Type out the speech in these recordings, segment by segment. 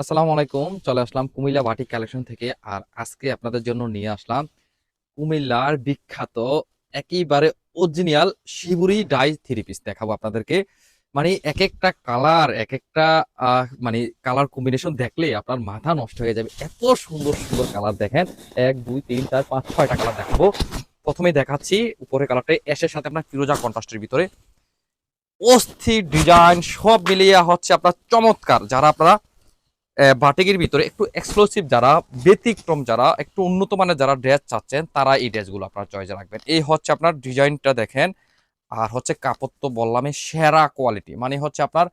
আসসালামু আলাইকুম। চলে আসলাম কুমিল্লা বাটিক কালেকশন থেকে আর আজকে আপনাদের জন্য নিয়ে আসলাম কুমিল্লার বিখ্যাত, একেবারে original shibori dye three piece দেখাবো আপনাদেরকে। মানে এক একটা কালার এক একটা মানে কালার কম্বিনেশন দেখলে আপনার মাথা নষ্ট হয়ে যাবে। এত সুন্দর সুন্দর কালার দেখেন। এক, দুই, তিন, চার, পাঁচ, ছয়টা কালার দেখাবো। প্রথমে দেখাচ্ছি উপরে কালারটা অ্যাশের সাথে আপনার ফিরোজা কন্ট্রাস্টের ভিতরে। অস্থির ডিজাইন সব মিলিয়ে হচ্ছে আপনার চমৎকার। যারা আপনারা বাটিকের ভিতরে একটু এক্সক্লুসিভ যারা, ব্যতিক্রম যারা, একটু উন্নত মানের যারা ড্রেস চাচ্ছেন, তারা এই ড্রেসগুলো আপনার চয়েসে রাখবেন। এই হচ্ছে আপনার ডিজাইনটা দেখেন, আর হচ্ছে কাপড় তো বললামই সেরা কোয়ালিটি মানে হচ্ছে আপনার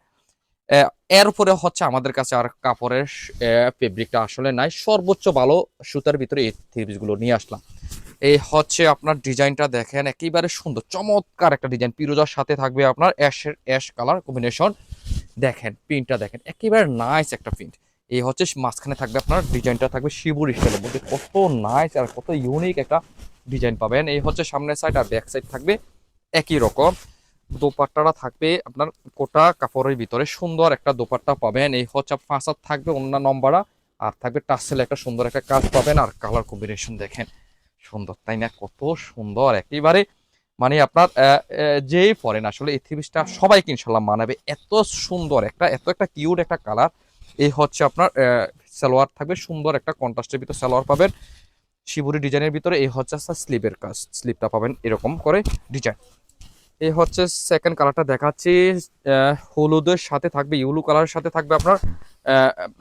এর উপরে হচ্ছে আমাদের কাছে আর কাপড়ের ফেব্রিকটা আসলে নাই। সর্বোচ্চ ভালো সুতার ভিতরে এই থ্রি গুলো নিয়ে আসলাম। এই হচ্ছে আপনার ডিজাইনটা দেখেন, একেবারে সুন্দর, চমৎকার একটা ডিজাইন পিরোজার সাথে থাকবে আপনার অ্যাশের অ্যাশ কালার কম্বিনেশন দেখেন প্রিন্টটা দেখেন, একেবারে নাইস একটা প্রিন্ট এই হচ্ছে মাঝখানে থাকবে আপনার ডিজাইনটা থাকবে শিবুর স্টাইলের মধ্যে। কত নাইস আর কত ইউনিক একটা ডিজাইন পাবেন। এই হচ্ছে সামনের সাইড আর ব্যাক সাইড থাকবে একই রকম। দোপাট্টাটা থাকবে আপনার কোটা কাপড়ের ভিতরে সুন্দর একটা দোপাট্টা পাবেন। এই হচ্ছে ফাঁসার থাকবে অন্য নম্বরা আর থাকবে টাসেল একটা সুন্দর একটা কাজ পাবেন। আর কালার কম্বিনেশন দেখেন, সুন্দর, তাই না? কত সুন্দর, একেবারে মানে আপনার যেই পরেন আসলে এই থ্রি পিসটা সবাইকে ইনশাল্লাহ মানাবে। এত সুন্দর একটা, এত একটা কিউট একটা কালার এই হচ্ছে আপনার সালোয়ার থাকবে সুন্দর একটা কন্ট্রাস্টের ভিতরে সালোয়ার পাবেন। শিবুরি ডিজাইনের ভিতরে এই হচ্ছে স্লিপের কাজ, স্লিপটা পাবেন এরকম করে ডিজাইন। এই হচ্ছে সেকেন্ড কালারটা দেখাচ্ছি হলুদের সাথে থাকবে ইউলু কালারের সাথে থাকবে আপনার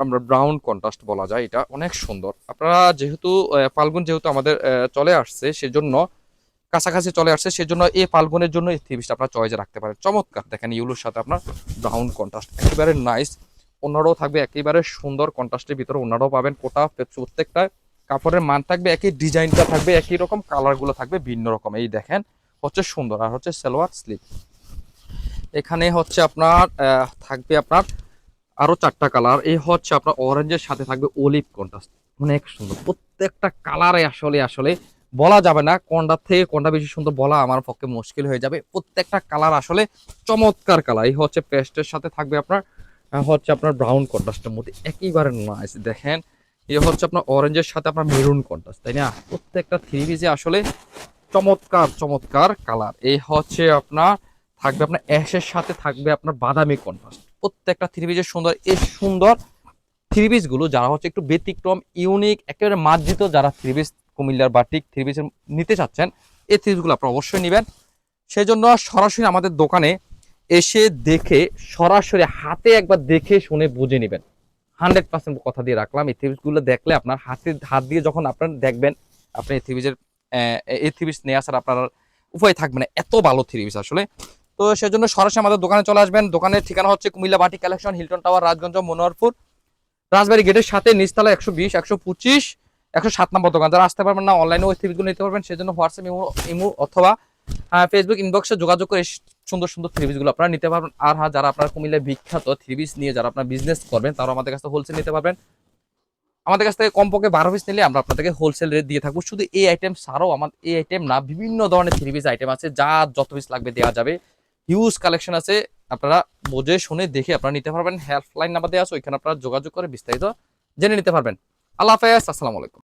আমরা ব্রাউন কন্ট্রাস্ট বলা যায় এটা, অনেক সুন্দর। আপনারা যেহেতু ফাল্গুন যেহেতু আমাদের চলে আসছে, সেজন্য কাছাকাছি চলে আসছে, সেজন্য এই ফাল্গুনের জন্য এই থ্রি পিসটা আপনার চয়েসে রাখতে পারেন। চমৎকার, দেখেন ইউলুর সাথে আপনার ব্রাউন কন্ট্রাস্ট একেবারে নাইস অন্যরাও থাকবে একেবারে সুন্দর কন্ট্রাস্টের ভিতরে। অন্যরাও পাবেন কোটা প্রত্যেকটা কাপড়ের মান থাকবে, একই ডিজাইনটা থাকবে, একই রকম কালারগুলো থাকবে, ভিন্ন রকম। এই দেখেন, হচ্ছে সুন্দর আর হচ্ছে সালোয়ার স্লিপ এখানে হচ্ছে আপনার থাকবে আপনার আরও চারটা কালার এই হচ্ছে আপনার অরেঞ্জের সাথে থাকবে অলিভ কন্ট্রাস্ট অনেক সুন্দর, প্রত্যেকটা কালারে আসলে আসলে বলা যাবে না, কোনটা থেকে কোনটা বেশি সুন্দর বলা আমার পক্ষে মুশকিল হয়ে যাবে। প্রত্যেকটা কালার আসলে চমৎকার কালার এই হচ্ছে পেস্টের সাথে থাকবে আপনার হচ্ছে আপনার ব্রাউন কন্ট্রাস্টের মধ্যে একইবারে একেবারে নাইস দেখেন, এই হচ্ছে আপনার অরেঞ্জের সাথে আপনার মেরুন কন্ট্রাস্ট তাই না? প্রত্যেকটা থ্রি পিসে আসলে চমৎকার চমৎকার কালার এই হচ্ছে আপনার, থাকবে আপনার অ্যাশের সাথে থাকবে আপনার বাদামি কন্ট্রাস্ট প্রত্যেকটা থ্রি পিসের সুন্দর এই সুন্দর থ্রি গুলো যারা হচ্ছে একটু ব্যতিক্রম ইউনিক একেবারে মার্জিত যারা থ্রি পিস কুমিল্লার বাটিক থ্রি পিসের নিতে চাচ্ছেন, এই থ্রি পিসগুলো আপনারা অবশ্যই নেবেন। সেই জন্য সরাসরি আমাদের দোকানে এসে দেখে, সরাসরি হাতে একবার দেখে শুনে বুঝে নেবেন। হান্ড্রেড পার্সেন্ট কথা দিয়ে রাখলাম। এই দেখলে আপনার হাতে, হাত দিয়ে যখন আপনার দেখবেন, আপনি এই পিসের এই থ্রি নিয়ে আসার আপনার উপায় থাকবে না। এত ভালো থ্রিপিস আসলে। তো সেজন্য সরাসরি আমাদের দোকানে চলে আসবেন। দোকানের ঠিকানা হচ্ছে Comilla batik collection Hilton tower Rajganj, Monoharpur. Rajbari গেটের সাথে নিচতলা একশো বিশ, একশো পঁচিশ, একশো সাত নম্বর দোকান। যারা আসতে পারবেন না অনলাইনে ওই থ্রিগুলো নিতে পারবেন। সেজন্য হোয়াটসঅ্যাপ ইমো ইমো অথবা ফেসবুক ইনবক্সে যোগাযোগ করে সুন্দর সুন্দর থ্রি গুলো আপনারা নিতে পারবেন। আর হ্যাঁ যারা আপনার কুমিল্লায় বিখ্যাত থ্রি নিয়ে যারা আপনার বিজনেস করবেন, তারাও আমাদের কাছে হোলসেল নিতে পারবেন। আমাদের কাছ থেকে কমপক্ষে বারো পিস নিলে আমরা আপনাদেরকে হোলসেল রেট দিয়ে থাকব। শুধু এই আইটেম ছাড়াও আমাদের এই আইটেম না, বিভিন্ন ধরনের থ্রি পিস আইটেম আছে, যা যত পিস লাগবে দেওয়া যাবে। হিউজ কালেকশন আছে, আপনারা বোঝে শুনে দেখে আপনারা নিতে পারবেন। হেল্পলাইন নাম্বার দেওয়া আছে, ওইখানে আপনারা যোগাযোগ করে বিস্তারিত জেনে নিতে পারবেন। আল্লাহ হাফেজ, আসসালামু আলাইকুম।